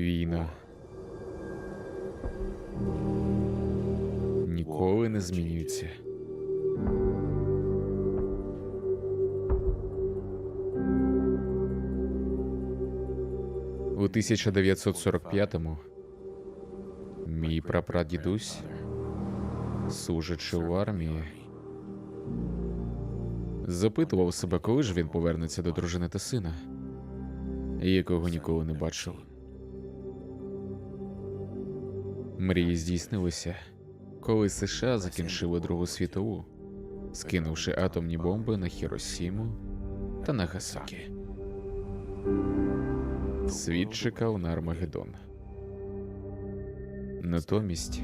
Війна. Ніколи не змінюється. У 1945-му мій прапрадідусь, служачи в армії, запитував себе, коли ж він повернеться до дружини та сина, якого ніколи не бачив. Мрії здійснилися, коли США закінчили Другу світову, скинувши атомні бомби на Хіросіму та Нагасакі. Світ чекав на Армагеддон. Натомість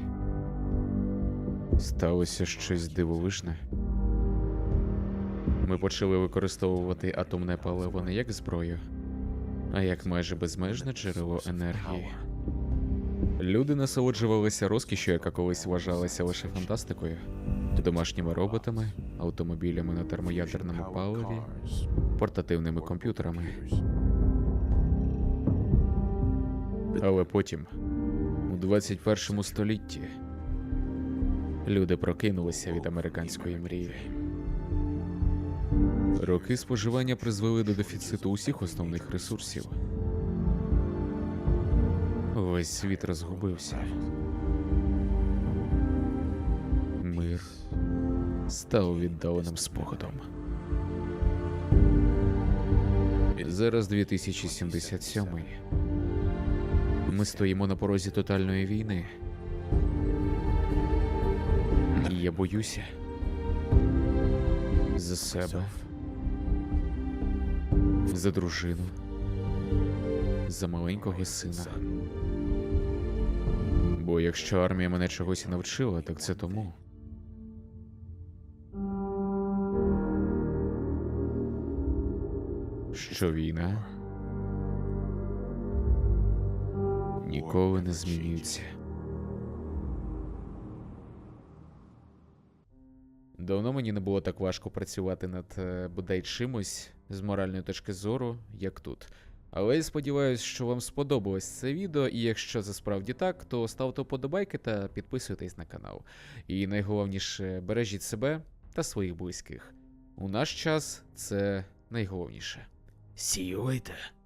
сталося щось дивовижне. Ми почали використовувати атомне паливо не як зброю, а як майже безмежне джерело енергії. Люди насолоджувалися розкішю, яка колись вважалася лише фантастикою, домашніми роботами, автомобілями на термоядерному паливі, портативними комп'ютерами. Але потім, у 21 столітті, люди прокинулися від американської мрії. Роки споживання призвели до дефіциту усіх основних ресурсів. Весь світ розгубився. Мир став віддаленим спогадом. Зараз 2077. Ми стоїмо на порозі тотальної війни. І я боюся за себе, за дружину, за маленького сина. Якщо армія мене чогось і навчила, так це тому. Що війна ніколи не змінюється. Давно мені не було так важко працювати над е, бодай чимось з моральної точки зору, як тут. Але я сподіваюся, що вам сподобалось це відео, і якщо це справді так, то ставте вподобайки та підписуйтесь на канал. І найголовніше, бережіть себе та своїх близьких. У наш час це найголовніше. See you later.